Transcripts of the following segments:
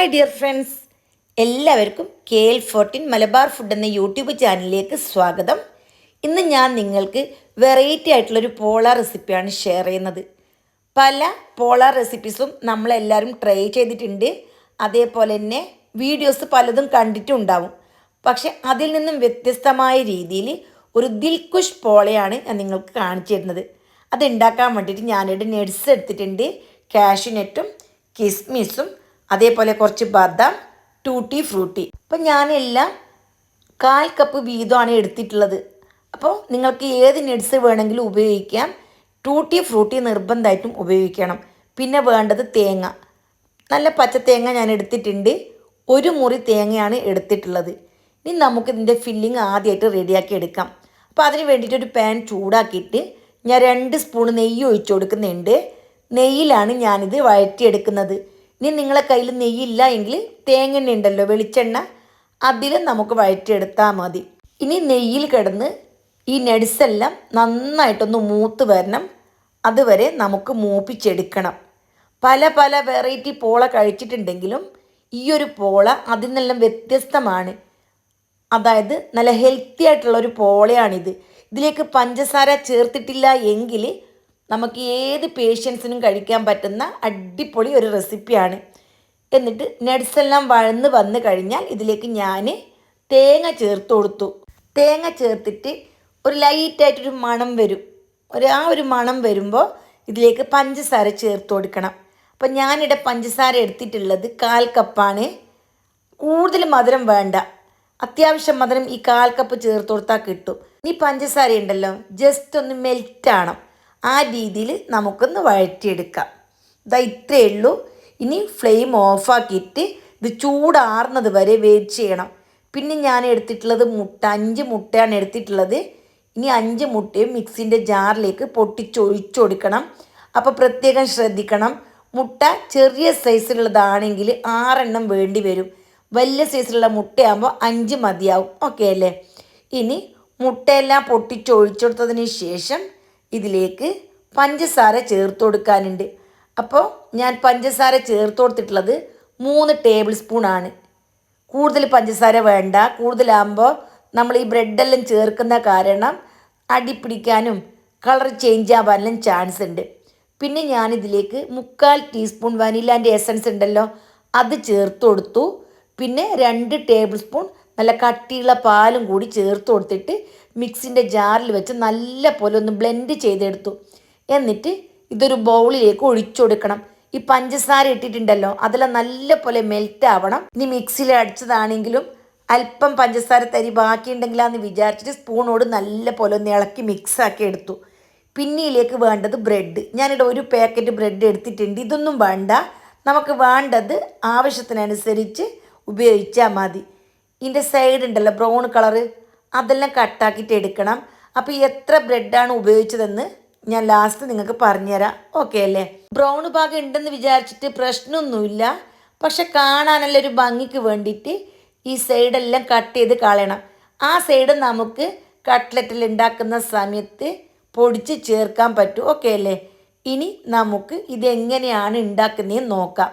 Hi dear friends എല്ലാവർക്കും K L fourteen Malabar food എന്ന YouTube ചാനലിലേക്ക് സ്വാഗതം. ഇന്ന് ഞാൻ നിങ്ങൾക്ക് വെറൈറ്റി ആയിട്ടുള്ളൊരു പോള റെസിപ്പിയാണ് ഷെയർ ചെയ്യുന്നത്. പല പോള റെസിപ്പീസും നമ്മളെല്ലാവരും ട്രൈ ചെയ്തിട്ടുണ്ട്. അതേപോലെ തന്നെ വീഡിയോസ് പലതും കണ്ടിട്ടുണ്ടാവും. പക്ഷെ അതിൽ നിന്നും വ്യത്യസ്തമായ രീതിയിൽ ഒരു ദിൽകുഷ് പോളയാണ് ഞാൻ നിങ്ങൾക്ക് കാണിച്ചു തരുന്നത്. അത് ഉണ്ടാക്കാൻ വേണ്ടിയിട്ട് ഞാനിവിടെ നെഡ്സ് എടുത്തിട്ടുണ്ട്. കാഷ്യൂനെറ്റും കിസ്മിസും അതേപോലെ കുറച്ച് ബദാം ടൂട്ടി ഫ്രൂട്ടി. അപ്പം ഞാനെല്ലാം കാൽ കപ്പ് വീതമാണ് എടുത്തിട്ടുള്ളത്. അപ്പോൾ നിങ്ങൾക്ക് ഏത് നട്സ് വേണമെങ്കിലും ഉപയോഗിക്കാം. ടൂട്ടി ഫ്രൂട്ടി നിർബന്ധമായിട്ടും ഉപയോഗിക്കണം. പിന്നെ വേണ്ടത് തേങ്ങ. നല്ല പച്ച തേങ്ങ ഞാൻ എടുത്തിട്ടുണ്ട്. ഒരു മുറി തേങ്ങയാണ് എടുത്തിട്ടുള്ളത്. ഇനി നമുക്ക് ഇതിന്റെ ഫില്ലിങ് ആദ്യമായിട്ട് റെഡിയാക്കി എടുക്കാം. അപ്പോൾ അതിന് വേണ്ടിയിട്ട് ഒരു പാൻ ചൂടാക്കിയിട്ട് ഞാൻ രണ്ട് സ്പൂൺ നെയ്യ് ഒഴിച്ചു കൊടുക്കുന്നുണ്ട്. നെയ്യിലാണ് ഞാനിത് വഴറ്റിയെടുക്കുന്നത്. ഇനി നിങ്ങളെ കയ്യിൽ നെയ്യില്ല എങ്കിൽ തേങ്ങെണ്ണ ഉണ്ടല്ലോ വെളിച്ചെണ്ണ. അതിൽ നമുക്ക് വഴറ്റിയെടുത്താൽ മതി. ഇനി നെയ്യിൽ കിടന്ന് ഈ നെഡ്സെല്ലാം നന്നായിട്ടൊന്ന് മൂത്ത് വരണം. അതുവരെ നമുക്ക് മൂപ്പിച്ചെടുക്കണം. പല പല വെറൈറ്റി പോള കഴിച്ചിട്ടുണ്ടെങ്കിലും ഈ ഒരു പോള അതിൽ നിന്നെല്ലാം വ്യത്യസ്തമാണ്. അതായത് നല്ല ഹെൽത്തി ആയിട്ടുള്ള ഒരു പോളയാണിത്. ഇതിലേക്ക് പഞ്ചസാര ചേർത്തിട്ടില്ല എങ്കിൽ നമുക്ക് ഏത് പേഷ്യൻസിനും കഴിക്കാൻ പറ്റുന്ന അടിപൊളി ഒരു റെസിപ്പിയാണ് എന്നിട്ട് നട്സ് എല്ലാം വഴന്ന് വന്ന് കഴിഞ്ഞാൽ ഇതിലേക്ക് ഞാൻ തേങ്ങ ചേർത്ത് കൊടുത്തു. തേങ്ങ ചേർത്തിട്ട് ഒരു ലൈറ്റായിട്ടൊരു മണം വരും. ഒരു ആ ഒരു മണം വരുമ്പോൾ ഇതിലേക്ക് പഞ്ചസാര ചേർത്ത് കൊടുക്കണം. അപ്പം ഞാനിവിടെ പഞ്ചസാര എടുത്തിട്ടുള്ളത് കാൽ കപ്പാണ്. കൂടുതൽ മധുരം വേണ്ട. അത്യാവശ്യം മധുരം ഈ കാൽ കപ്പ് ചേർത്ത് കൊടുത്താൽ കിട്ടും. ഈ പഞ്ചസാര ഉണ്ടല്ലോ ജസ്റ്റ് ഒന്ന് മെൽറ്റ് ആണം. ആ രീതിയിൽ നമുക്കൊന്ന് വഴറ്റിയെടുക്കാം. ഇതാ ഇത്രയേ ഉള്ളൂ. ഇനി ഫ്ലെയിം ഓഫാക്കിയിട്ട് ഇത് ചൂടാറുന്നത് വരെ വെയിറ്റ് ചെയ്യണം. പിന്നെ ഞാൻ എടുത്തിട്ടുള്ളത് മുട്ട അഞ്ച് മുട്ടയാണ് എടുത്തിട്ടുള്ളത്. ഇനി അഞ്ച് മുട്ടയും മിക്സിന്റെ ജാറിലേക്ക് പൊട്ടിച്ചൊഴിച്ചു കൊടുക്കണം അപ്പോൾ പ്രത്യേകം ശ്രദ്ധിക്കണം. മുട്ട ചെറിയ സൈസിലുള്ളതാണെങ്കിൽ ആറെണ്ണം വേണ്ടി വരും. വലിയ സൈസിലുള്ള മുട്ടയാകുമ്പോൾ അഞ്ച് മതിയാവും. ഓക്കെ അല്ലേ? ഇനി മുട്ടയെല്ലാം പൊട്ടിച്ചൊഴിച്ചെടുത്തതിന് ശേഷം ഇതിലേക്ക് പഞ്ചസാര ചേർത്ത് കൊടുക്കാനുണ്ട് അപ്പോൾ ഞാൻ പഞ്ചസാര ചേർത്ത് കൊടുത്തിട്ടുള്ളത് മൂന്ന് ടേബിൾ സ്പൂണാണ് കൂടുതൽ പഞ്ചസാര വേണ്ട. കൂടുതലാകുമ്പോൾ നമ്മൾ ഈ ബ്രെഡെല്ലാം ചേർക്കുന്ന കാരണം അടിപ്പിടിക്കാനും കളർ ചേഞ്ച് ആവാനെല്ലാം ചാൻസ് ഉണ്ട്. പിന്നെ ഞാനിതിലേക്ക് മുക്കാൽ ടീസ്പൂൺ വനിലാന്റെ എസൻസ് ഉണ്ടല്ലോ അത് ചേർത്ത് കൊടുത്തു പിന്നെ രണ്ട് ടേബിൾ സ്പൂൺ നല്ല കട്ടിയുള്ള പാലും കൂടി ചേർത്ത് കൊടുത്തിട്ട് മിക്സിന്റെ ജാറിൽ വെച്ച് നല്ല പോലെ ഒന്ന് ബ്ലെൻഡ് ചെയ്തെടുത്തു. എന്നിട്ട് ഇതൊരു ബൗളിലേക്ക് ഒഴിച്ചു കൊടുക്കണം. ഈ പഞ്ചസാര ഇട്ടിട്ടുണ്ടല്ലോ അതെല്ലാം നല്ല പോലെ മെൽറ്റ് ആവണം. ഇനി മിക്സിയിൽ അടിച്ചതാണെങ്കിലും അല്പം പഞ്ചസാര തരി ബാക്കിയുണ്ടെങ്കിലാന്ന് വിചാരിച്ചിട്ട് സ്പൂണോട് നല്ല പോലെ ഒന്ന് ഇളക്കി മിക്സാക്കി എടുത്തു. പിന്നിയിലേക്ക് വേണ്ടത് ബ്രെഡ് ഞാനിവിടെ ഒരു പാക്കറ്റ് ബ്രെഡ് എടുത്തിട്ടുണ്ട്. ഇതൊന്നും വേണ്ട. നമുക്ക് വേണ്ടത് ആവശ്യത്തിനനുസരിച്ച് ഉപയോഗിച്ചാൽ മതി. ഇതിന്റെ സൈഡ് ഉണ്ടല്ലോ ബ്രൗൺ കളറ് അതെല്ലാം കട്ടാക്കിയിട്ട് എടുക്കണം. അപ്പോൾ എത്ര ബ്രെഡാണ് ഉപയോഗിച്ചതെന്ന് ഞാൻ ലാസ്റ്റ് നിങ്ങൾക്ക് പറഞ്ഞുതരാം. ഓക്കെ അല്ലേ? ബ്രൗൺ ഭാഗം ഉണ്ടെന്ന് വിചാരിച്ചിട്ട് പ്രശ്നമൊന്നുമില്ല. പക്ഷെ കാണാനല്ല ഒരു ഭംഗിക്ക് വേണ്ടിയിട്ട് ഈ സൈഡെല്ലാം കട്ട് ചെയ്ത് കളയണം. ആ സൈഡ് നമുക്ക് കട്ട്ലറ്റിൽ ഉണ്ടാക്കുന്ന സമയത്ത് പൊടിച്ച് ചേർക്കാൻ പറ്റും. ഓക്കെ അല്ലേ? ഇനി നമുക്ക് ഇതെങ്ങനെയാണ് ഉണ്ടാക്കുന്നതെന്ന് നോക്കാം.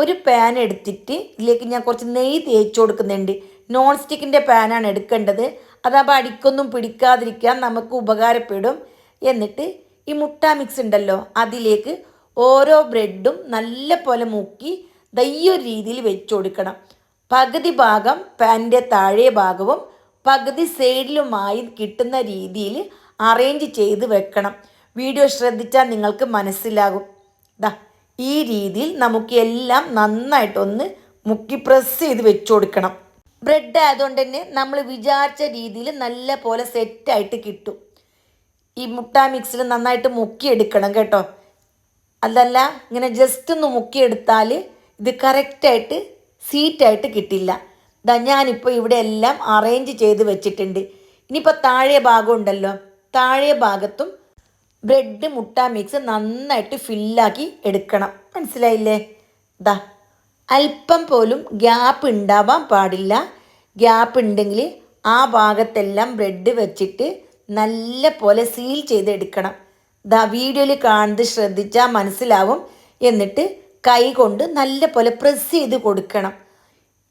ഒരു പാൻ എടുത്തിട്ട് ഇതിലേക്ക് ഞാൻ കുറച്ച് നെയ്യ് തേച്ച് കൊടുക്കുന്നുണ്ട്. നോൺ സ്റ്റിക്കിന്റെ പാനാണ് എടുക്കേണ്ടത്. അതാകുമ്പോൾ അടിക്കൊന്നും പിടിക്കാതിരിക്കാൻ നമുക്ക് ഉപകാരപ്പെടും. എന്നിട്ട് ഈ മുട്ട മിക്സ് ഉണ്ടല്ലോ അതിലേക്ക് ഓരോ ബ്രെഡും നല്ല പോലെ മുക്കി ദയ്യൊരു രീതിയിൽ വെച്ച് കൊടുക്കണം. പകുതി ഭാഗം പാനിന്റെ താഴെ ഭാഗവും പകുതി സൈഡിലുമായി കിട്ടുന്ന രീതിയിൽ അറേഞ്ച് ചെയ്ത് വെക്കണം. വീഡിയോ ശ്രദ്ധിച്ചാൽ നിങ്ങൾക്ക് മനസ്സിലാകും. ദാ ഈ രീതിയിൽ നമുക്ക് എല്ലാം നന്നായിട്ടൊന്ന് മുക്കി പ്രസ് ചെയ്ത് വെച്ചു കൊടുക്കണം. ബ്രെഡ് ആയതുകൊണ്ട് തന്നെ നമ്മൾ വിചാരിച്ച രീതിയിൽ നല്ല പോലെ സെറ്റായിട്ട് കിട്ടും. ഈ മുട്ട മിക്സിൽ നന്നായിട്ട് മുക്കിയെടുക്കണം കേട്ടോ. അതല്ല ഇങ്ങനെ ജസ്റ്റ് ഒന്ന് മുക്കിയെടുത്താൽ ഇത് കറക്റ്റായിട്ട് സീറ്റായിട്ട് കിട്ടില്ല. ഇതാ ഞാനിപ്പോൾ ഇവിടെ എല്ലാം അറേഞ്ച് ചെയ്ത് വെച്ചിട്ടുണ്ട്. ഇനിയിപ്പോൾ താഴെ ഭാഗം ഉണ്ടല്ലോ. താഴെ ഭാഗത്തും ബ്രെഡ് മുട്ട മിക്സ് നന്നായിട്ട് ഫില്ലാക്കി എടുക്കണം. മനസ്സിലായില്ലേ? ദാ അല്പം പോലും ഗ്യാപ്പ് ഉണ്ടാവാൻ പാടില്ല. ഗ്യാപ്പ് ഉണ്ടെങ്കിൽ ആ ഭാഗത്തെല്ലാം ബ്രെഡ് വെച്ചിട്ട് നല്ല പോലെ സീൽ ചെയ്തെടുക്കണം. ദാ വീഡിയോയിൽ കാണുന്നത് ശ്രദ്ധിച്ചാൽ മനസ്സിലാവും. എന്നിട്ട് കൈ കൊണ്ട് നല്ല പോലെ പ്രസ് ചെയ്ത് കൊടുക്കണം.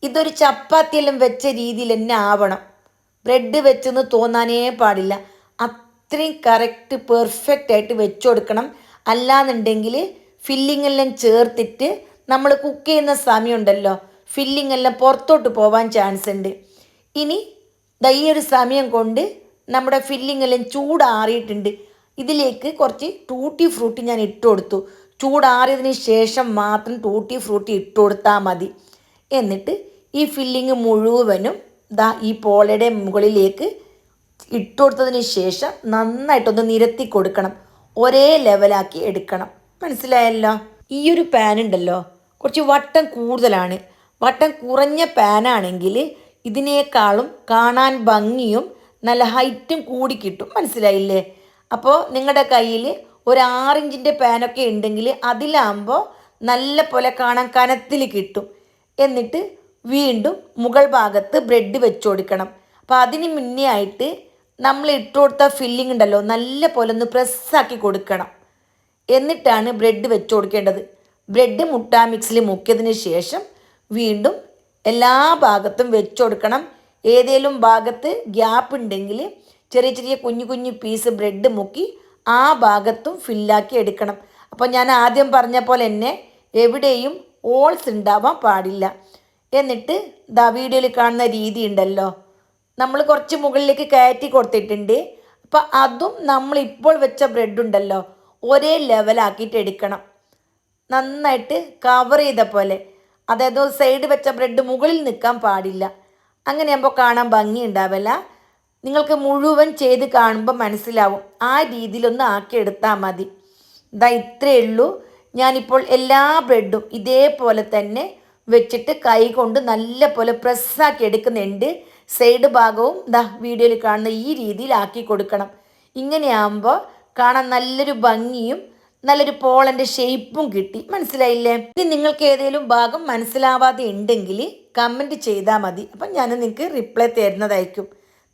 ഇതൊരു ചപ്പാത്തിയെല്ലാം വെച്ച രീതിയിൽ തന്നെ ആവണം. ബ്രെഡ് വെച്ചെന്ന് തോന്നാനേ പാടില്ല. അത്രയും കറക്റ്റ് പെർഫെക്റ്റ് ആയിട്ട് വെച്ച് കൊടുക്കണം അല്ലാന്നുണ്ടെങ്കിൽ ഫില്ലിംഗ് എല്ലാം ചേർത്തിട്ട് നമ്മൾ കുക്ക് ചെയ്യുന്ന സമയമുണ്ടല്ലോ. ഫില്ലിംഗ് എല്ലാം പുറത്തോട്ട് പോകാൻ ചാൻസ് ഉണ്ട്. ഇനി ഈ ഒരു സമയം കൊണ്ട് നമ്മുടെ ഫില്ലിംഗ് എല്ലാം ചൂടാറിയിട്ടുണ്ട്. ഇതിലേക്ക് കുറച്ച് ടൂട്ടി ഫ്രൂട്ടി ഞാൻ ഇട്ട് കൊടുത്തു. ചൂടാറിയതിന് ശേഷം മാത്രം ടൂട്ടി ഫ്രൂട്ടി ഇട്ട് കൊടുത്താൽ മതി. എന്നിട്ട് ഈ ഫില്ലിങ് മുഴുവനും ദാ ഈ പോളയുടെ മുകളിലേക്ക് ഇട്ട് കൊടുത്തതിന് ശേഷം നന്നായിട്ടൊന്ന് നിരത്തി കൊടുക്കണം. ഒരേ ലെവലാക്കി എടുക്കണം. മനസ്സിലായല്ലോ? ഈ ഒരു പാൻ ഉണ്ടല്ലോ. കുറച്ച് വട്ടം കൂടുതലാണ്. വട്ടം കുറഞ്ഞ പാനാണെങ്കിൽ ഇതിനേക്കാളും കാണാൻ ഭംഗിയും നല്ല ഹൈറ്റും കൂടി കിട്ടും. മനസ്സിലായില്ലേ? അപ്പോൾ നിങ്ങളുടെ കയ്യിൽ ഒരു ആറിഞ്ചിന്റെ പാനൊക്കെ ഉണ്ടെങ്കിൽ അതിലാകുമ്പോൾ നല്ല പോലെ കാണാൻ കനത്തിൽ കിട്ടും. എന്നിട്ട് വീണ്ടും മുകൾ ഭാഗത്ത് ബ്രെഡ് വെച്ച് കൊടുക്കണം. അപ്പോൾ അതിന് മുന്നേ ആയിട്ട് നമ്മൾ ഇട്ട് കൊടുത്ത ഫില്ലിംഗ് ഉണ്ടല്ലോ നല്ല പോലെ ഒന്ന് പ്രസ്സാക്കി കൊടുക്കണം. എന്നിട്ടാണ് ബ്രെഡ് വെച്ച് കൊടുക്കേണ്ടത്. ബ്രെഡ് മുട്ട മിക്സിൽ മുക്കിയതിന് ശേഷം വീണ്ടും എല്ലാ ഭാഗത്തും വെച്ച് കൊടുക്കണം. ഏതേലും ഭാഗത്ത് ഗ്യാപ്പ് ഉണ്ടെങ്കിൽ ചെറിയ ചെറിയ കുഞ്ഞു കുഞ്ഞു പീസ് ബ്രെഡ് മുക്കി ആ ഭാഗത്തും ഫില്ലാക്കി എടുക്കണം. അപ്പോൾ ഞാൻ ആദ്യം പറഞ്ഞ പോലെ തന്നെ എവിടെയും ഓൾസ് ഉണ്ടാവാൻ പാടില്ല. എന്നിട്ട് ദാ വീഡിയോയിൽ കാണുന്ന രീതി ഉണ്ടല്ലോ. നമ്മൾ കുറച്ച് മുകളിലേക്ക് കയറ്റി കൊടുത്തിട്ടുണ്ട്. അപ്പം അതും നമ്മൾ ഇപ്പോൾ വെച്ച ബ്രെഡ് ഉണ്ടല്ലോ ഒരേ ലെവലാക്കിയിട്ട് എടുക്കണം. നന്നായിട്ട് കവർ ചെയ്ത പോലെ. അതായത് സൈഡ് വെച്ച ബ്രെഡ് മുകളിൽ നിൽക്കാൻ പാടില്ല. അങ്ങനെയാകുമ്പോൾ കാണാൻ ഭംഗി ഉണ്ടാവില്ല നിങ്ങൾക്ക് മുഴുവൻ ചെയ്ത് കാണുമ്പോൾ മനസ്സിലാവും. ആ രീതിയിലൊന്ന് ആക്കിയെടുത്താൽ മതി. ഇതാ ഇത്രയേ ഉള്ളൂ. ഞാനിപ്പോൾ എല്ലാ ബ്രെഡും ഇതേപോലെ തന്നെ വെച്ചിട്ട് കൈ കൊണ്ട് നല്ല പോലെ പ്രസ്സാക്കി എടുക്കുന്നുണ്ട്. സൈഡ് ഭാഗവും ദാ വീഡിയോയിൽ കാണുന്ന ഈ രീതിയിൽ ആക്കി കൊടുക്കണം. ഇങ്ങനെയാകുമ്പോൾ കാണാൻ നല്ലൊരു ഭംഗിയും നല്ലൊരു പോളന്റെ ഷേപ്പും കിട്ടി. മനസ്സിലായില്ലേ? ഇനി നിങ്ങൾക്ക് ഏതെങ്കിലും ഭാഗം മനസ്സിലാവാതെ ഉണ്ടെങ്കിൽ കമന്റ് ചെയ്താൽ മതി. അപ്പം ഞാൻ നിങ്ങൾക്ക് റിപ്ലൈ തരുന്നതായിരിക്കും.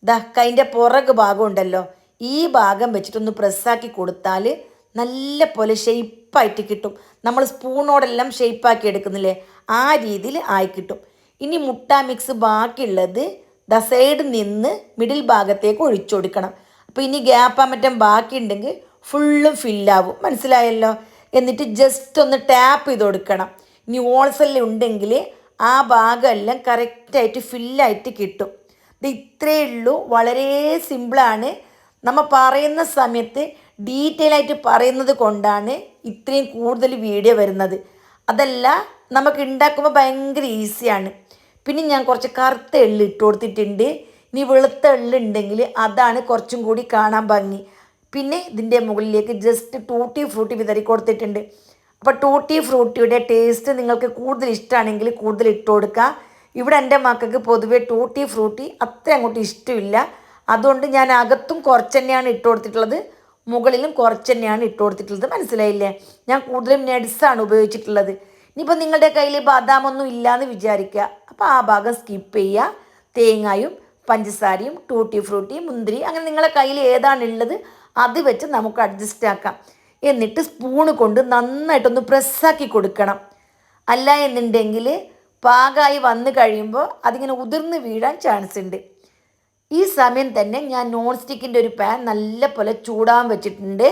ദാ കൈന്റെ പുറക് ഭാഗം ഉണ്ടല്ലോ. ഈ ഭാഗം വെച്ചിട്ടൊന്ന് പ്രസ്സാക്കി കൊടുത്താൽ നല്ല പോലെ ഷെയ്പ്പായിട്ട് കിട്ടും. നമ്മൾ സ്പൂണോടെല്ലാം ഷെയ്പ്പാക്കി എടുക്കുന്നില്ലേ? ആ രീതിയിൽ ആയി കിട്ടും. ഇനി മുട്ട മിക്സ് ബാക്കിയുള്ളത് ദ സൈഡ് നിന്ന് മിഡിൽ ഭാഗത്തേക്ക് ഒഴിച്ചു കൊടുക്കണം. അപ്പോൾ ഇനി ഗ്യാപ്പാൻ മറ്റം ബാക്കി ബാക്കിയുണ്ടെങ്കിൽ ഫുള്ളും ഫില്ലാവും മനസ്സിലായല്ലോ? എന്നിട്ട് ജസ്റ്റ് ഒന്ന് ടാപ്പ് ചെയ്ത് കൊടുക്കണം. ഇനി ഓൾസെല്ലാം ഉണ്ടെങ്കിൽ ആ ഭാഗമെല്ലാം കറക്റ്റായിട്ട് ഫില്ലായിട്ട് കിട്ടും. ഇത് ഇത്രയേ ഉള്ളൂ. വളരെ സിമ്പിളാണ് നമ്മൾ പറയുന്ന സമയത്ത് ഡീറ്റെയിൽ ആയിട്ട് പറയുന്നത് കൊണ്ടാണ് ഇത്രയും കൂടുതൽ വീഡിയോ വരുന്നത്. അതല്ല നമുക്ക് ഉണ്ടാക്കുമ്പോൾ ഭയങ്കര ഈസിയാണ് പിന്നെ ഞാൻ കുറച്ച് കറുത്ത എള്ള് ഇട്ട് കൊടുത്തിട്ടുണ്ട്. ഇനി വെളുത്ത എള്ളുണ്ടെങ്കിൽ അതാണ് കുറച്ചും കൂടി കാണാൻ ഭംഗി. പിന്നെ ഇതിന്റെ മുകളിലേക്ക് ജസ്റ്റ് ടൂട്ടി ഫ്രൂട്ടി വിതറി കൊടുത്തിട്ടുണ്ട്. അപ്പോൾ ടൂട്ടി ഫ്രൂട്ടിയുടെ ടേസ്റ്റ് നിങ്ങൾക്ക് കൂടുതൽ ഇഷ്ടമാണെങ്കിൽ കൂടുതൽ ഇട്ട് കൊടുക്കുക. ഇവിടെ എന്റെ മക്കൾക്ക് പൊതുവേ ടൂട്ടി ഫ്രൂട്ടി അത്ര അങ്ങോട്ട് ഇഷ്ടമില്ല. അതുകൊണ്ട് ഞാൻ അകത്തും കുറച്ച് തന്നെയാണ് ഇട്ട് കൊടുത്തിട്ടുള്ളത്. മുകളിലും കുറച്ച് തന്നെയാണ് ഇട്ട് കൊടുത്തിട്ടുള്ളത്. മനസ്സിലായില്ലേ? ഞാൻ കൂടുതലും നട്സാണ് ഉപയോഗിച്ചിട്ടുള്ളത്. ഇനിയിപ്പോൾ നിങ്ങളുടെ കയ്യിൽ ബാദാമൊന്നും ഇല്ലയെന്ന് വിചാരിക്കുക അപ്പോൾ ആ ഭാഗം സ്കിപ്പ് ചെയ്യുക തേങ്ങായും പഞ്ചസാരയും ടൂട്ടി ഫ്രൂട്ടി മുന്തിരി അങ്ങനെ നിങ്ങളുടെ കയ്യിൽ ഏതാണുള്ളത് അത് വെച്ച് നമുക്ക് അഡ്ജസ്റ്റ് ആക്കാം. എന്നിട്ട് സ്പൂണ് കൊണ്ട് നന്നായിട്ടൊന്ന് പ്രസ്സാക്കി കൊടുക്കണം. അല്ല എന്നുണ്ടെങ്കിൽ പാകമായി വന്നു കഴിയുമ്പോൾ അതിങ്ങനെ ഉതിർന്ന് വീഴാൻ ചാൻസ് ഉണ്ട്. ഈ സമയം തന്നെ ഞാൻ നോൺ സ്റ്റിക്കിന്റെ ഒരു പാൻ നല്ല പോലെ ചൂടാൻ വെച്ചിട്ടുണ്ട്.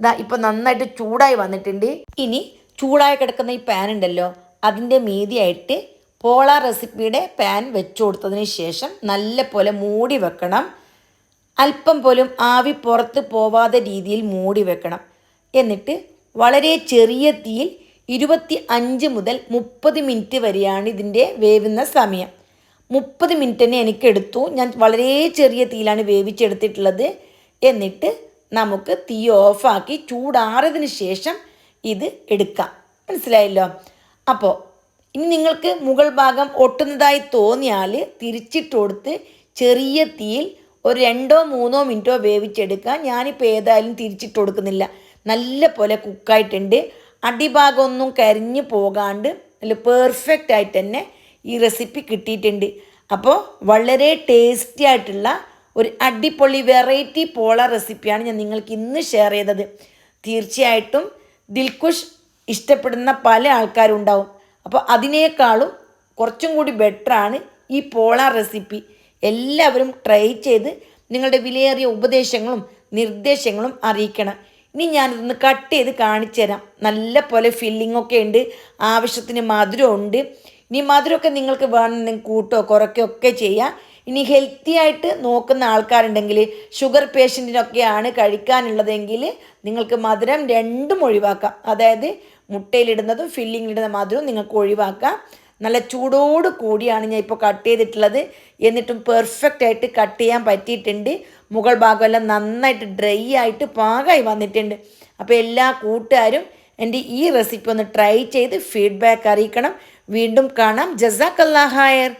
ഇതാ ഇപ്പോൾ നന്നായിട്ട് ചൂടായി വന്നിട്ടുണ്ട്. ഇനി ചൂടായി കിടക്കുന്ന ഈ പാൻ ഉണ്ടല്ലോ അതിന്റെ മീതിയായിട്ട് പോള റെസിപ്പിയുടെ പാൻ വെച്ചു കൊടുത്തതിന് ശേഷം നല്ല പോലെ മൂടി വെക്കണം. അല്പം പോലും ആവി പുറത്ത് പോവാതെ രീതിയിൽ മൂടി വെക്കണം. എന്നിട്ട് വളരെ ചെറിയ തീയിൽ ഇരുപത്തി അഞ്ച് മുതൽ മുപ്പത് മിനിറ്റ് വരെയാണ് ഇതിന്റെ വേവുന്ന സമയം. മുപ്പത് മിനിറ്റ് തന്നെ എനിക്ക് എടുത്തു. ഞാൻ വളരെ ചെറിയ തീയിലാണ് വേവിച്ചെടുത്തിട്ടുള്ളത്. എന്നിട്ട് നമുക്ക് തീ ഓഫാക്കി ചൂടാറിയതിന് ശേഷം ഇത് എടുക്കാം. മനസ്സിലായല്ലോ? അപ്പോൾ ഇനി നിങ്ങൾക്ക് മുകൾ ഭാഗം ഒട്ടുന്നതായി തോന്നിയാൽ തിരിച്ചിട്ട് കൊടുത്ത് ചെറിയ തീയിൽ ഒരു രണ്ടോ മൂന്നോ മിനിറ്റോ വേവിച്ചെടുക്കുക ഞാനിപ്പോൾ ഏതായാലും തിരിച്ചിട്ട് കൊടുക്കുന്നില്ല. നല്ല പോലെ കുക്കായിട്ടുണ്ട്. അടിഭാഗമൊന്നും കരിഞ്ഞു പോകാണ്ട് നല്ല പെർഫെക്റ്റ് ആയിട്ട് തന്നെ ഈ റെസിപ്പി കിട്ടിയിട്ടുണ്ട്. അപ്പോൾ വളരെ ടേസ്റ്റി ആയിട്ടുള്ള ഒരു അടിപൊളി വെറൈറ്റി പോള റെസിപ്പിയാണ് ഞാൻ നിങ്ങൾക്ക് ഇന്ന് ഷെയർ ചെയ്തത്. തീർച്ചയായിട്ടും ദിൽക്കുഷ് ഇഷ്ടപ്പെടുന്ന പല ആൾക്കാരും ഉണ്ടാവും അപ്പോൾ അതിനേക്കാളും കുറച്ചും കൂടി ബെറ്ററാണ് ഈ പോളാർ റെസിപ്പി എല്ലാവരും ട്രൈ ചെയ്ത് നിങ്ങളുടെ വിലയേറിയ ഉപദേശങ്ങളും നിർദ്ദേശങ്ങളും അറിയിക്കണം. ഇനി ഞാനിതൊന്ന് കട്ട് ചെയ്ത് കാണിച്ചു തരാം. നല്ല പോലെ ഫില്ലിംഗ് ഒക്കെ ഉണ്ട്. ആവശ്യത്തിന് മധുരമുണ്ട് ഇനി മധുരമൊക്കെ നിങ്ങൾക്ക് വേണമെങ്കിൽ കൂട്ടോ കുറയ്ക്കോ ഒക്കെ ചെയ്യാം. ഇനി ഹെൽത്തി ആയിട്ട് നോക്കുന്ന ആൾക്കാരുണ്ടെങ്കിൽ ഷുഗർ പേഷ്യന്റിനൊക്കെയാണ് കഴിക്കാനുള്ളതെങ്കിൽ നിങ്ങൾക്ക് മധുരം രണ്ടും ഒഴിവാക്കാം. അതായത് മുട്ടയിലിടുന്നതും ഫില്ലിങ്ങിലിടുന്ന മധുരവും നിങ്ങൾക്ക് ഒഴിവാക്കാം. നല്ല ചൂടോട് കൂടിയാണ് ഞാൻ ഇപ്പോൾ കട്ട് ചെയ്തിട്ടുള്ളത്. എന്നിട്ടും പെർഫെക്റ്റ് ആയിട്ട് കട്ട് ചെയ്യാൻ പറ്റിയിട്ടുണ്ട്. മുകൾ ഭാഗമെല്ലാം നന്നായിട്ട് ഡ്രൈ ആയിട്ട് പാകമായി വന്നിട്ടുണ്ട്. അപ്പോൾ എല്ലാ കൂട്ടുകാരും എന്റെ ഈ റെസിപ്പി ഒന്ന് ട്രൈ ചെയ്ത് ഫീഡ്ബാക്ക് അറിയിക്കണം. വീണ്ടും കാണാം. ജസാക്കല്ലാ ഹായർ